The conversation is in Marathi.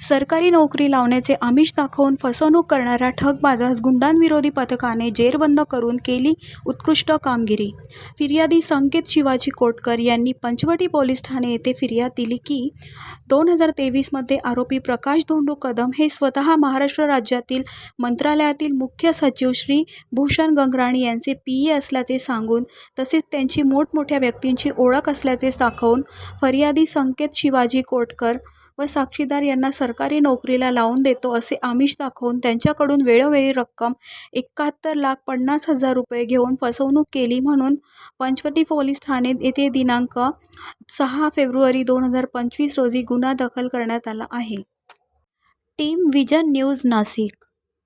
सरकारी नोकरी लावण्याचे आमिष दाखवून फसवणूक करणाऱ्या ठगबाजास गुंडांविरोधी पथकाने जेरबंद करून केली उत्कृष्ट कामगिरी. फिर्यादी संकेत शिवाजी कोटकर यांनी पंचवटी पोलीस ठाणे येथे फिर्याद दिली की दोन हजार तेवीसमध्ये आरोपी प्रकाश धोंडू कदम हे स्वतः महाराष्ट्र राज्यातील मंत्रालयातील मुख्य सचिव श्री भूषण गंगराणी यांचे पी ए असल्याचे सांगून तसेच त्यांची मोठमोठ्या व्यक्तींची ओळख असल्याचे दाखवून फर्यादी संकेत शिवाजी कोटकर व साक्षीदार यांना सरकारी नोकरीला लावून देतो असे आमिष दाखवून त्यांच्याकडून वेळोवेळी रक्कम एकाहत्तर लाख पन्नास हजार रुपये घेऊन फसवणूक केली म्हणून पंचवटी पोलीस ठाणे येथे दिनांक सहा फेब्रुवारी दोन हजार पंचवीस रोजी गुन्हा दाखल करण्यात आला आहे. Team vision news Nashik.